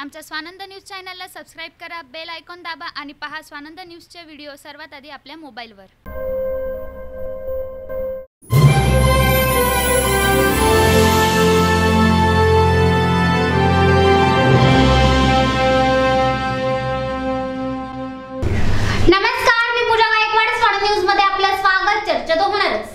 आमच्या स्वानंद न्यूज चॅनलला सबस्क्राईब करा बेल आयकॉन दाबा आणि पहा स्वानंद न्यूजचे व्हिडिओ सर्वात आधी आपल्या मोबाईलवर. नमस्कार मी पूजा गायकवाड. स्वान न्यूज आपलं स्वागत. चर्चा तो होणारच.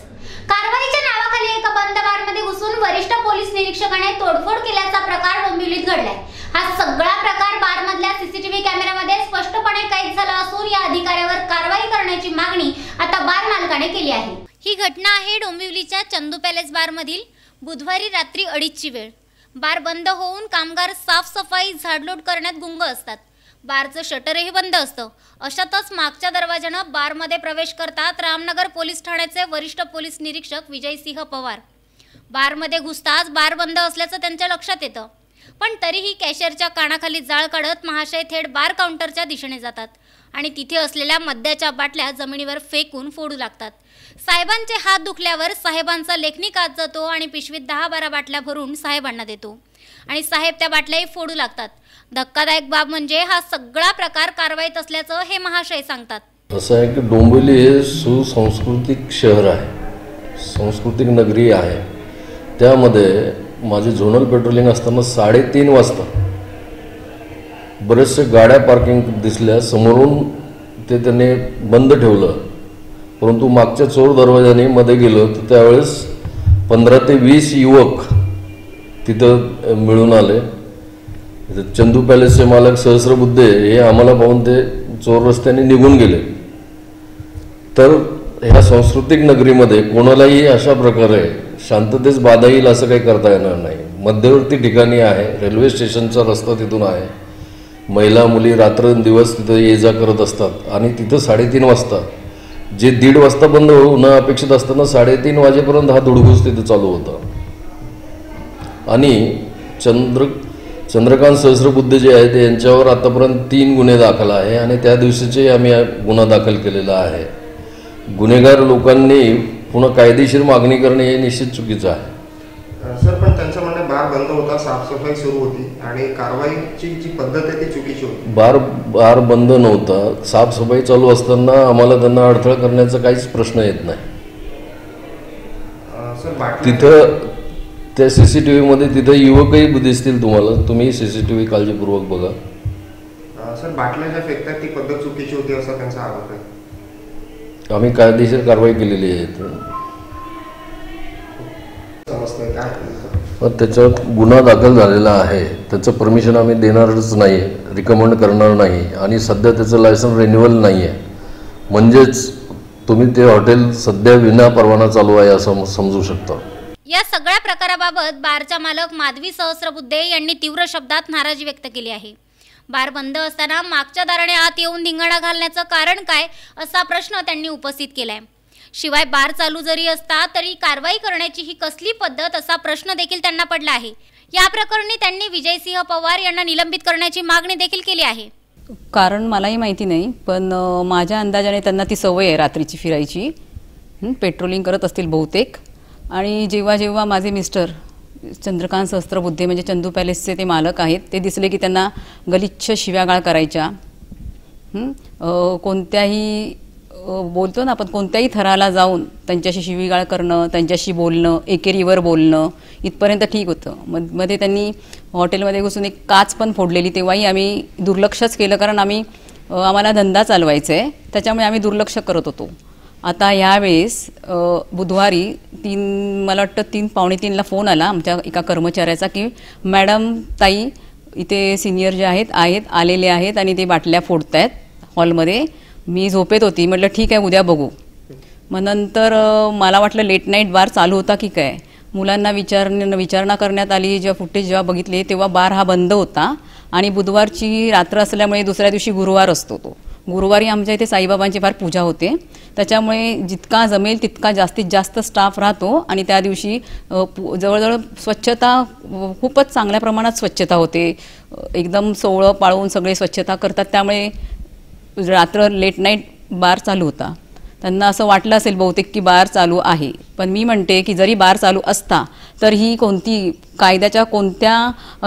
कारवाईच्या नावाखाली एका बंद बारमध्ये घुसून वरिष्ठ पोलीस निरीक्षकाने तोडफोड केल्याचा प्रकार डोंबिवलीत घडलाय हा सगळा प्रकार बारमधल्या सीसीटीव्ही कॅमेऱ्यामध्ये स्पष्टपणे कैद झाला असून या अधिकाऱ्यावर कारवाई करण्याची मागणी आता बार मालकाने केली आहे. ही घटना आहे डोंबिवलीच्या चंदू पॅलेस बारमधील बुधवारी रात्री अडीचची वेळ. बार बंद होऊन कामगार साफसफाई झाडलोट करण्यात गुंग असतात. बारचं शटरही बंद असतं. अशातच मागच्या दरवाजानं बारमध्ये प्रवेश करतात रामनगर पोलीस ठाण्याचे वरिष्ठ पोलीस निरीक्षक विजयसिंह पवार. बारमध्ये घुसताच बार बंद असल्याचं त्यांच्या लक्षात येतं. पण तरीही कॅशियरच्या कानाखाली जाळ काढत महाशय थेट बार काउंटरच्या दिशेने जातात. आणि तिथे असलेल्या मद्याच्या बाटल्या जमिनीवर फेकून फोडू लागतात. साहेबांचे हात दुखल्यावर साहेबांचा लेखणी कात जातो आणि पिशवीत दहा बारा बाटल्या भरून साहेबांना देतो. आणि साहेब त्या बाटल्याही फोडू लागतात. धक्कादायक बाब म्हणजे हा सगळा प्रकार कारवाईत असल्याचं हे महाशय सांगतात. असं आहे की डोंबिवली हे सुसंस्कृतिक शहर आहे. सांस्कृतिक नगरी आहे. त्यामध्ये माझे झोनल पेट्रोलिंग असताना साडेतीन वाजता बरेचसे गाड्या पार्किंग दिसल्या. समोरून ते त्याने बंद ठेवलं. परंतु मागच्या चोर दरवाजाने मध्ये गेलो तर त्यावेळेस पंधरा ते वीस युवक तिथं मिळून आले. चंदू पॅलेसचे मालक सहस्रबुद्धे हे आम्हाला पाहून ते चोर रस्त्याने निघून गेले. तर ह्या सांस्कृतिक नगरीमध्ये कोणालाही अशा प्रकारे शांततेस बाधा येईल असं काही करता येणार नाही. मध्यवर्ती ठिकाणी आहे रेल्वे स्टेशनचा रस्ता तिथून आहे. महिला मुली रात्रंदिवस तिथं ये जा करत असतात आणि तिथं साडेतीन वाजता जे दीड वाजता बंद होणं अपेक्षित असताना साडेतीन वाजेपर्यंत हा धुडघूस तिथं चालू होता. आणि चंद्र चंद्रकांत सहस्रबुद्धे जे आहेत यांच्यावर आतापर्यंत तीन गुन्हे दाखल आहे आणि त्या दिवशीचे आम्ही गुन्हा दाखल केलेला आहे. गुन्हेगार लोकांनी पुन्हा कायदेशीर मागणी करणे हे निश्चित चुकीचं आहे. सर पण त्यांचं म्हणणं बार बंद होता साफसफाई सुरू होती आणि कारवाईची जी पद्धत आहे ती चुकीची होती. बार बार बंद नव्हता. साफसफाई चालू असताना आम्हाला त्यांना अडथळा करण्याचा काहीच प्रश्न येत नाही. तिथं त्या सी सी टी व्हीमध्ये तिथं युवकही दिसतील तुम्हाला. तुम्ही सी सी टी व्ही काळजीपूर्वक बघा. सर बाटल्या ज्या फेकतात ती पद्धत चुकीची होती असा त्यांचा आरोप आहे. आम्ही कायदेशीर कारवाई केलेली आहे. त्याच्यावर गुन्हा दाखल झालेला आहे. त्याचं परमिशन आम्ही देणारच नाही रिकमेंड करणार नाही. आणि सध्या त्याचं लायसन रिन्युअल नाही आहे म्हणजेच तुम्ही ते हॉटेल सध्या विना परवाना चालू आहे असं समजू शकता. या सगळ्या प्रकाराबाबत बारच्या मालक माधवी सहस्रबुद्धे यांनी तीव्र शब्दात नाराजी व्यक्त केली आहे. बार बंद असताना मागच्या दाराने आत येऊन धिंगाणा घालण्याचं कारण काय असा प्रश्न त्यांनी उपस्थित केलाय. शिवाय बार चालू जरी असता तरी कारवाई करण्याची ही कसली पद्धत असा प्रश्न देखील त्यांना पडला आहे. या प्रकरणी त्यांनी विजयसिंह पवार यांना निलंबित करण्याची मागणी देखील केली आहे. कारण मलाही माहिती नाही पण माझ्या अंदाजाने त्यांना ती सवय आहे रात्रीची फिरायची. पेट्रोलिंग करत असतील बहुतेक. आणि जेव्हा जेव्हा माझे मिस्टर चंद्रकांत सहस्त्रबुद्धे म्हणजे चंदू पॅलेसचे ते मालक आहेत ते दिसले की त्यांना गलिच्छ शिव्यागाळ करायच्या. कोणत्याही बोलतो ना आपण कोणत्याही थराला जाऊन त्यांच्याशी शिवीगाळ करणं त्यांच्याशी बोलणं एकेरीवर बोलणं इथपर्यंत ठीक होतं. मग मध्ये त्यांनी हॉटेलमध्ये घुसून एक काच पण फोडलेली तेव्हाही आम्ही दुर्लक्षच केलं कारण आम्ही आम्हाला धंदा चालवायचा आहे त्याच्यामुळे आम्ही दुर्लक्ष करत होतो. आता ह्यावेळेस बुधवारी तीन मला वाटतं तीन पावणे तीनला फोन आला आमच्या एका कर्मचाऱ्याचा की मॅडम ताई इथे सिनियर जे आहेत आहेत आलेले आहेत आणि ते बाटल्या फोडत आहेत हॉलमध्ये. मी झोपेत होती. म्हटलं ठीक आहे उद्या बघू. मग नंतर मला वाटलं लेट नाईट बार चालू होता की काय? मुलांना विचार विचारणा करण्यात आली. जेव्हा फुटेज जेव्हा बघितले तेव्हा बार हा बंद होता. आणि बुधवारची रात्र असल्यामुळे दुसऱ्या दिवशी गुरुवार असतो तो. गुरुवारी आमच्या इथे साईबाबांची फार पूजा होते. त्याच्यामुळे जितका जमेल तितका जास्तीत जास्त स्टाफ राहतो आणि त्या दिवशी पु- जवळजवळ स्वच्छता खूपच चांगल्या प्रमाणात स्वच्छता होते. एकदम सोवळं पाळून सगळे स्वच्छता करतात. त्यामुळे रात्र लेट नाईट बार चालू होता. त्यांना असं वाटलं असेल बहुतेक की बार चालू आहे. पण मी म्हणते की जरी बार चालू असता तर ही कोणती कायद्याच्या कोणत्या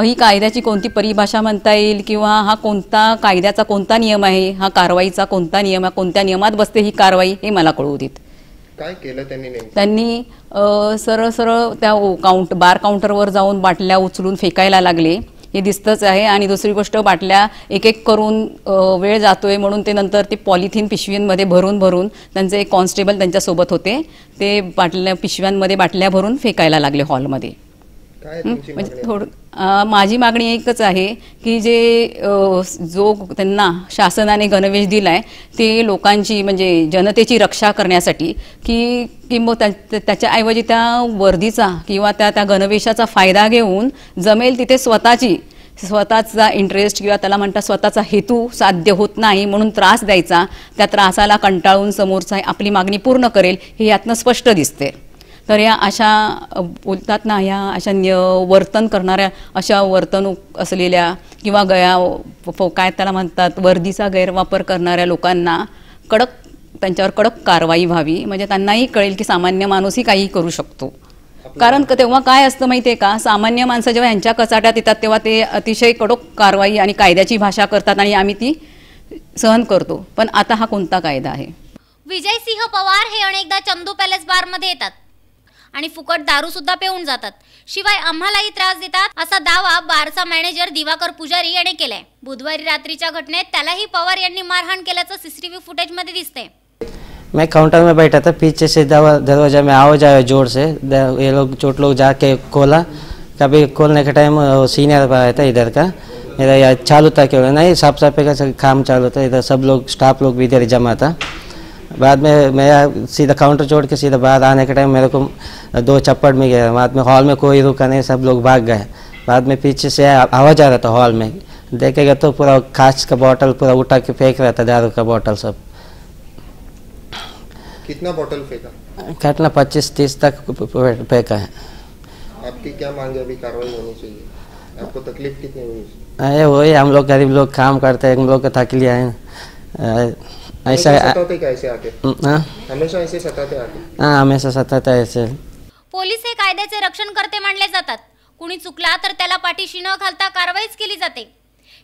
ही कायद्याची कोणती परिभाषा म्हणता येईल किंवा हा कोणता कायद्याचा कोणता नियम आहे हा कारवाईचा कोणता नियम आहे कोणत्या नियमात बसते ही कारवाई हे मला कळवू देत. काय केलं त्यांनी त्यांनी सरळ सरळ त्या काउंट बार काउंटरवर जाऊन बाटल्या उचलून फेकायला लागले. हे दिसतंच आहे. आणि दुसरी गोष्ट बाटल्या एक एक करून वेळ जातोय म्हणून ते नंतर ते पॉलिथिन पिशवींमध्ये भरून भरून त्यांचे एक कॉन्स्टेबल त्यांच्यासोबत होते. ते बाटल्या पिशव्यांमध्ये बाटल्या भरून फेकायला लागले हॉलमध्ये. म्हणजे थोडं माझी मागणी एकच आहे की जे जो त्यांना शासनाने गणवेश दिला आहे ते लोकांची म्हणजे जनतेची रक्षा करण्यासाठी की किंवा त्या- त्याच्याऐवजी त्या वर्दीचा किंवा त्या त्या गणवेशाचा फायदा घेऊन जमेल तिथे स्वतःची स्वतःचा इंटरेस्ट किंवा त्याला म्हणतात स्वतःचा हेतू साध्य होत नाही म्हणून त्रास द्यायचा त्या त्रासाला कंटाळून समोरचा आपली मागणी पूर्ण करेल हे यातनं स्पष्ट दिसते. तर या अशा बोलतात ना ह्या अशा निय वर्तन करणाऱ्या अशा वर्तणूक असलेल्या किंवा गया फ- काय त्याला म्हणतात वर्दीचा गैरवापर करणाऱ्या लोकांना कडक त्यांच्यावर कडक कारवाई व्हावी. म्हणजे त्यांनाही कळेल की सामान्य माणूसही काही करू शकतो. कारण क- तेव्हा काय असतं माहिती आहे का? सामान्य माणसं जेव्हा यांच्या कचाट्यात येतात तेव्हा ते अतिशय कडक कारवाई आणि कायद्याची भाषा करतात आणि आम्ही ती सहन करतो. पण आता हा कोणता कायदा आहे? विजयसिंह पवार हे अनेकदा चंदू पॅलेस बारमध्ये येतात. आणि फुकट दारू सुद्धा जातात. शिवाय आम्हालाही त्रास देतात असा दावा बारचा मॅनेजर दिवाकर पुजारी याने केलाय. बुधवारी रात्रीच्या घटनेत त्यालाही पवार यांनी मारहाण केल्याचं सीसीटीव्ही फुटेजमध्ये दिसतंय. मैं काउंटर में बैठा था पीछे से दवा दरवाजा में आवाज आया जोर से। ये लोग चोट लोग जाके खोला। कभी खोलने का टाइम सीनियर आया था इधर का। मेरा यार चालू था क्यों नहीं साफ सफाई का काम चालू था। इधर सब लोग स्टाफ लोग भी इधर जमा था। बाद में मैं सीधा काउंटर छोड़ के सीधा बाहर आने के टाइम मेरे को दो चप्पड़ में गया बाद में हॉल में कोई रुका नहीं सब लोग भाग गए। बाद में पीछे से आवाज़ आ रहा था हॉल में। देखेगा तो पूरा कांच का बॉटल पूरा उठा के फेंक रहा था दारू का बॉटल सब। कितना बॉटल फेंका? घटना पच्चीस तीस तक फेंका है। आपकी क्या मांग है अभी कार्रवाई होनी चाहिए? आपको तकलीफ़ कितनी हुई? अरे वही हम लोग गरीब लोग काम करते हैं हम लोग को थक लिया है। ऐसा हाँ हमेशा ऐसे सताते आके हमेशा सताता ऐसे पोलीस हे कायद्याचे रक्षण करते मानले जातात. कुणी चुकला तर त्याला पाठीशी न घालता कारवाईच केली जाते.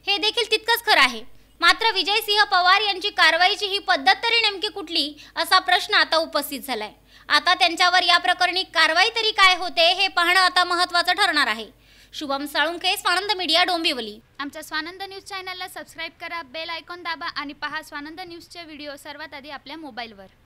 हे देखील तितकंच खरं आहे. मात्र विजयसिंह पवार यांची कारवाईची ही पद्धत तरी नेमकी कुठली असा प्रश्न आता उपस्थित झालाय. आता त्यांच्यावर या प्रकरणी कारवाई तरी काय होते हे पाहणं आता महत्त्वाचं ठरणार आहे. शुभम साळुंखे स्वानंद मीडिया डोंबिवली. आमच्या स्वानंद न्यूज चॅनलला सबस्क्राईब करा बेल आयकॉन दाबा आणि पहा स्वानंद न्यूजचे व्हिडिओ सर्वात आधी आपल्या मोबाईलवर.